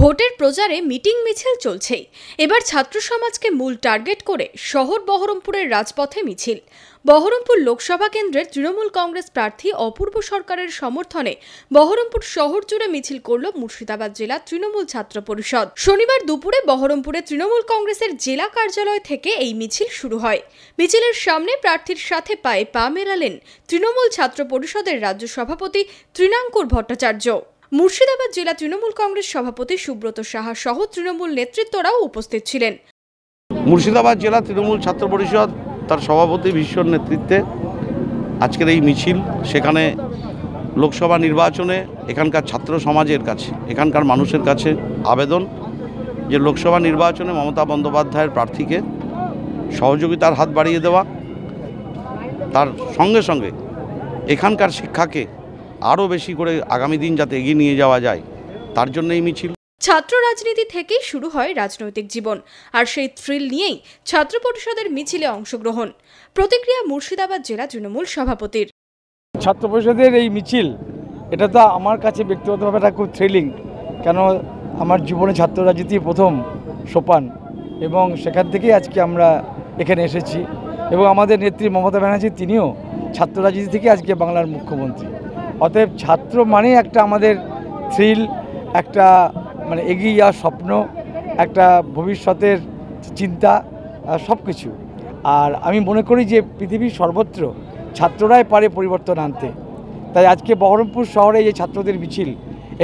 ভোটের প্রচারে মিটিং মিছিল চলছেই। এবার ছাত্র সমাজকে মূল টার্গেট করে শহর বহরমপুরের রাজপথে মিছিল। বহরমপুর লোকসভা কেন্দ্রের তৃণমূল কংগ্রেস প্রার্থী অপূর্ব সরকারের সমর্থনে বহরমপুর শহর জুড়ে মিছিল করল মুর্শিদাবাদ জেলা তৃণমূল ছাত্র পরিষদ। শনিবার দুপুরে বহরমপুরে তৃণমূল কংগ্রেসের জেলা কার্যালয় থেকে এই মিছিল শুরু হয়। মিছিলের সামনে প্রার্থীর সাথে পায়ে পা মেলালেন তৃণমূল ছাত্র পরিষদের রাজ্য সভাপতি তৃণাঙ্কুর ভট্টাচার্য। মুর্শিদাবাদ জেলা তৃণমূল কংগ্রেস সভাপতি সুব্রত সাহা সহ তৃণমূল নেতৃত্বরাও উপস্থিত ছিলেন। মুর্শিদাবাদ জেলা তৃণমূল ছাত্র পরিষদ, তার সভাপতি বিশ্বর নেতৃত্বে আজকের এই মিছিল, সেখানে লোকসভা নির্বাচনে এখানকার ছাত্র সমাজের কাছে, এখানকার মানুষের কাছে আবেদন যে লোকসভা নির্বাচনে মমতা বন্দ্যোপাধ্যায়ের প্রার্থীকে সহযোগিতার হাত বাড়িয়ে দেওয়া, তার সঙ্গে সঙ্গে এখানকার শিক্ষাকে আরও বেশি করে আগামী দিন যাতে এগিয়ে নিয়ে যাওয়া যায় তার জন্য এই মিছিল। ছাত্র রাজনীতি থেকেই শুরু হয় রাজনৈতিক জীবন আর সেই থ্রিল নিয়েই ছাত্র পরিষদের মিছিলে অংশগ্রহণ। প্রতিক্রিয়া মুর্শিদাবাদ জেলা তৃণমূল সভাপতির। ছাত্র পরিষদের এই মিছিল এটা তো আমার কাছে ব্যক্তিগতভাবে এটা খুব থ্রিলিং কেন আমার জীবনে ছাত্র রাজনীতি প্রথম সোপান এবং সেখান থেকেই আজকে আমরা এখানে এসেছি এবং আমাদের নেত্রী মমতা ব্যানার্জি তিনিও ছাত্র রাজনীতি থেকে আজকে বাংলার মুখ্যমন্ত্রী। অতএব ছাত্র মানে একটা আমাদের থ্রিল একটা মানে এগিয়ে যাওয়ার স্বপ্ন একটা ভবিষ্যতের চিন্তা সব কিছু আর আমি মনে করি যে পৃথিবীর সর্বত্র ছাত্ররাই পারে পরিবর্তন আনতে। তাই আজকে বহরমপুর শহরে যে ছাত্রদের মিছিল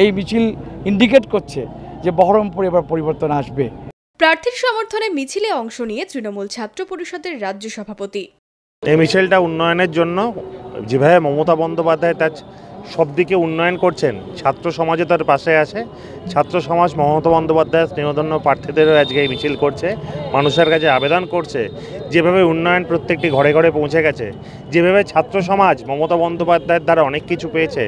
এই মিছিল ইন্ডিকেট করছে যে বহরমপুর এবার পরিবর্তন আসবে। প্রার্থীর সমর্থনে মিছিলে অংশ নিয়ে তৃণমূল ছাত্র পরিষদের রাজ্য সভাপতি। এই মিছিলটা উন্নয়নের জন্য যেভাবে মমতা বন্দ্যোপাধ্যায় তার সব দিকে উন্নয়ন করছেন। ছাত্র সমাজও তার পাশে আছে। ছাত্র সমাজ মমতা বন্দ্যোপাধ্যায়, স্নেহধন্য প্রার্থীদেরও আজকে এই মিছিল করছে। মানুষের কাছে আবেদন করছে, যেভাবে উন্নয়ন প্রত্যেকটি ঘরে ঘরে পৌঁছে গেছে, যেভাবে ছাত্র সমাজ মমতা বন্দ্যোপাধ্যায়ের দ্বারা অনেক কিছু পেয়েছে,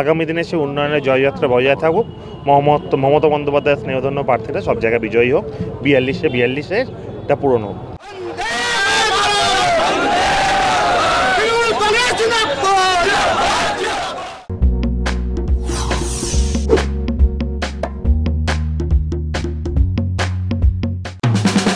আগামী দিনে সে উন্নয়নের জয়যাত্রা বজায় থাকুক। মমত মমতা বন্দ্যোপাধ্যায়ের স্নেহধন্য প্রার্থীরা সব জায়গায় বিজয়ী হোক। বিয়াল্লিশে বিয়াল্লিশে এটা পূরণ হোক